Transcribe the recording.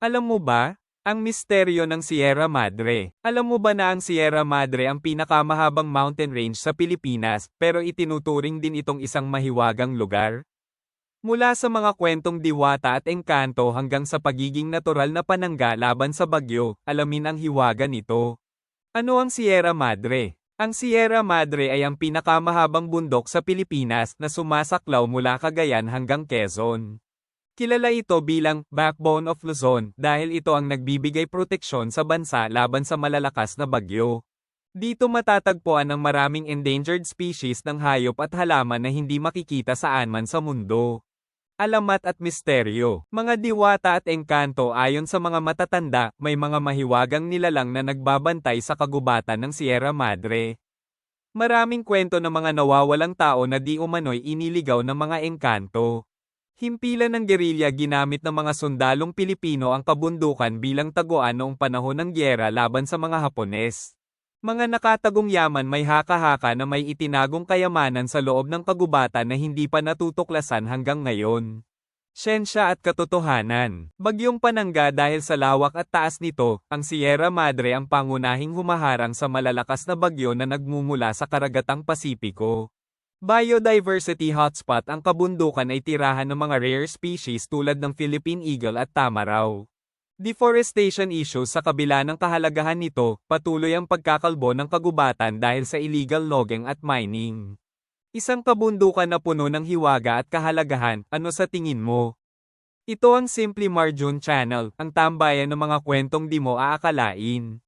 Alam mo ba, ang misteryo ng Sierra Madre. Alam mo ba na ang Sierra Madre ang pinakamahabang mountain range sa Pilipinas, pero itinuturing din itong isang mahiwagang lugar? Mula sa mga kwentong diwata at engkanto hanggang sa pagiging natural na panangga laban sa bagyo, alamin ang hiwaga nito. Ano ang Sierra Madre? Ang Sierra Madre ay ang pinakamahabang bundok sa Pilipinas na sumasaklaw mula Cagayan hanggang Quezon. Kilala ito bilang backbone of Luzon dahil ito ang nagbibigay proteksyon sa bansa laban sa malalakas na bagyo. Dito matatagpuan ang maraming endangered species ng hayop at halaman na hindi makikita saan man sa mundo. Alamat at misteryo. Mga diwata at engkanto ayon sa mga matatanda, may mga mahiwagang nilalang na nagbabantay sa kagubatan ng Sierra Madre. Maraming kwento ng mga nawawalang tao na di umano'y iniligaw ng mga engkanto. Himpilan ng gerilya ginamit ng mga sundalong Pilipino ang kabundukan bilang taguan noong panahon ng gyera laban sa mga Hapones. Mga nakatagong yaman may haka-haka na may itinagong kayamanan sa loob ng kagubatan na hindi pa natutuklasan hanggang ngayon. Siyensya at katotohanan. Bagyong panangga dahil sa lawak at taas nito, ang Sierra Madre ang pangunahing humaharang sa malalakas na bagyo na nagmumula sa karagatang Pasipiko. Biodiversity hotspot ang kabundukan ay tirahan ng mga rare species tulad ng Philippine eagle at tamaraw. Deforestation issues sa kabila ng kahalagahan nito, patuloy ang pagkakalbo ng kagubatan dahil sa illegal logging at mining. Isang kabundukan na puno ng hiwaga at kahalagahan, ano sa tingin mo? Ito ang Simply Marjun Channel, ang tambayan ng mga kwentong di mo aakalain.